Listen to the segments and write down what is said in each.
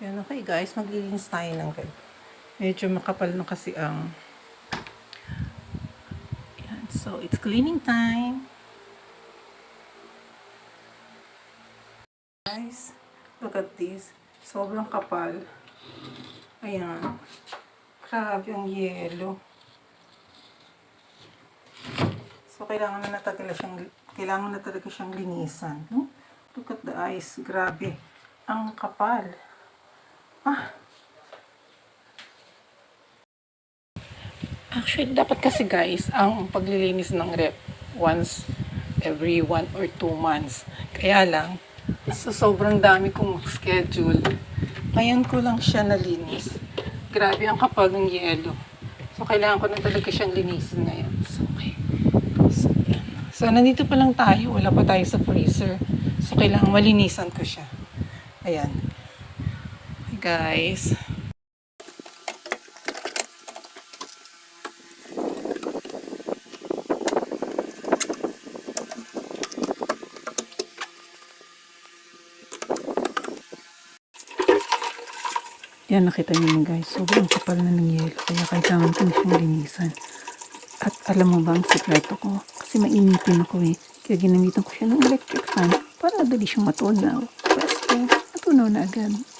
Yan, okay guys, maglilinis tayo ng rep. Medyo makapal na kasi ang... Yan, so it's cleaning time. Guys, look at this. Sobrang kapal. Ayan. Grabe ang yelo. So, kailangan na, na talaga siyang, kailangan na talaga siyang linisan. No? Look at the eyes. Grabe. Ang kapal. Ah. Actually, dapat kasi guys, ang paglilinis ng rep once every one or two months. Kaya lang, sa sobrang dami kong schedule, ngayon ko lang siya nalinis. Grabe ang kapal ng yelo. So, kailangan ko na talaga siyang linisin ngayon. So, okay. So, yan. So, nandito pa lang tayo. Wala pa tayo sa freezer. So, kailangan malinisan ko siya. Ayan. Guys. Yan, nakita niyo yun guys. Sobrang kapal na ng yelo. Kaya kailangan ko na siyang linisan. At alam mo ba ang sikreto ko? Kasi mainitin ako eh. Kaya ginamitan ko siya ng electric fan para madali siyang matunaw. Basta, matunaw na agad.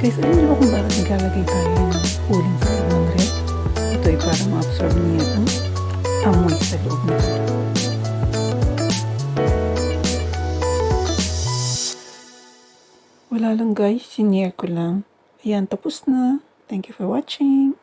Guys, alam niyo ba kung bakit naglalagay tayo ng uling sa loob ng rep? Ito ay para ma-absorb niya ang amoy sa loob nito. Wala lang guys, sinier ko lang. Ayan, tapos na. Thank you for watching.